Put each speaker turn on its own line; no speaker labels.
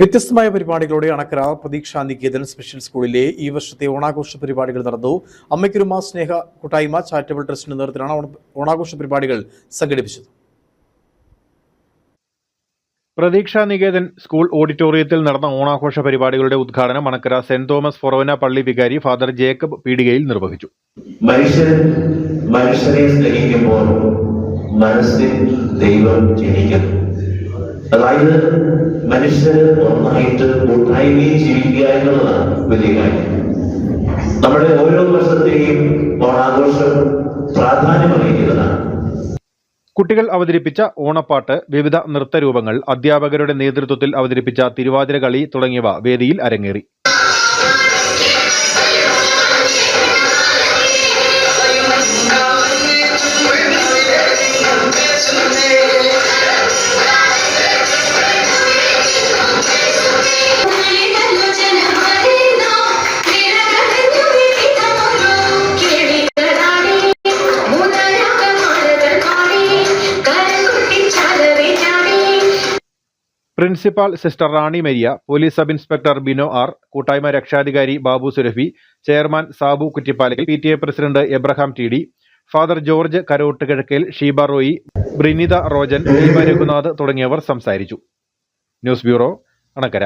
വ്യത്യസ്തമായ പരിപാടികളോടെ അണക്കര പ്രതീക്ഷാ നികേതൻ സ്പെഷ്യൽ സ്കൂളിലെ ഈ വർഷത്തെ ഓണാഘോഷ പരിപാടികൾ നടന്നു. അമ്മയ്ക്കൊരുമ സ്നേഹ കൂട്ടായ്മ ചാരിറ്റബിൾ ട്രസ്റ്റിന്റെ നേതൃത്വത്തിലാണ് ഓണാഘോഷ പരിപാടികൾ സംഘടിപ്പിച്ചത്.
പ്രതീക്ഷാ നികേതൻ സ്കൂൾ ഓഡിറ്റോറിയത്തിൽ നടന്ന ഓണാഘോഷ പരിപാടികളുടെ ഉദ്ഘാടനം അണക്കര സെന്റ് തോമസ് ഫൊറോന പള്ളി വികാരി ഫാദർ ജേക്കബ് പീടികയിൽ നിർവഹിച്ചു.
മനുഷ്യൻ മനുഷ്യനെ സ്നേഹിക്കുമ്പോൾ മനസ്സിൽ ദൈവം ജനിക്കുന്നു. അതായത് മനുഷ്യർ ഒന്നായിട്ട് കൂട്ടായ്മയിൽ ജീവിക്കുക എന്നുള്ളതാണ് വലിയ കാര്യം. നമ്മുടെ ഓരോ വർഷത്തെയും ഓണാഘോഷം പ്രാധാന്യമറിയിക്കുന്നതാണ്
കുട്ടികൾ അവതരിപ്പിച്ച ഓണപ്പാട്ട് വിവിധ നൃത്തരൂപങ്ങൾ അധ്യാപകരുടെ നേതൃത്വത്തിൽ അവതരിപ്പിച്ച തിരുവാതിര കളി തുടങ്ങിയവ വേദിയിൽ അരങ്ങേറി. Principal sister Rani Maria police sub inspector Bino R കൂട്ടായ്മ രക്ഷാധികാരി Babu Surafi chairman Sabu കുറ്റിപ്പാലയിൽ P T A president Abraham T D father George Karottu Kizhakkel Sheeba Roy Brinitha Rojan Deepa Raghunath തുടങ്ങിയവർ സംസാരിച്ചു. News bureau Anakkara.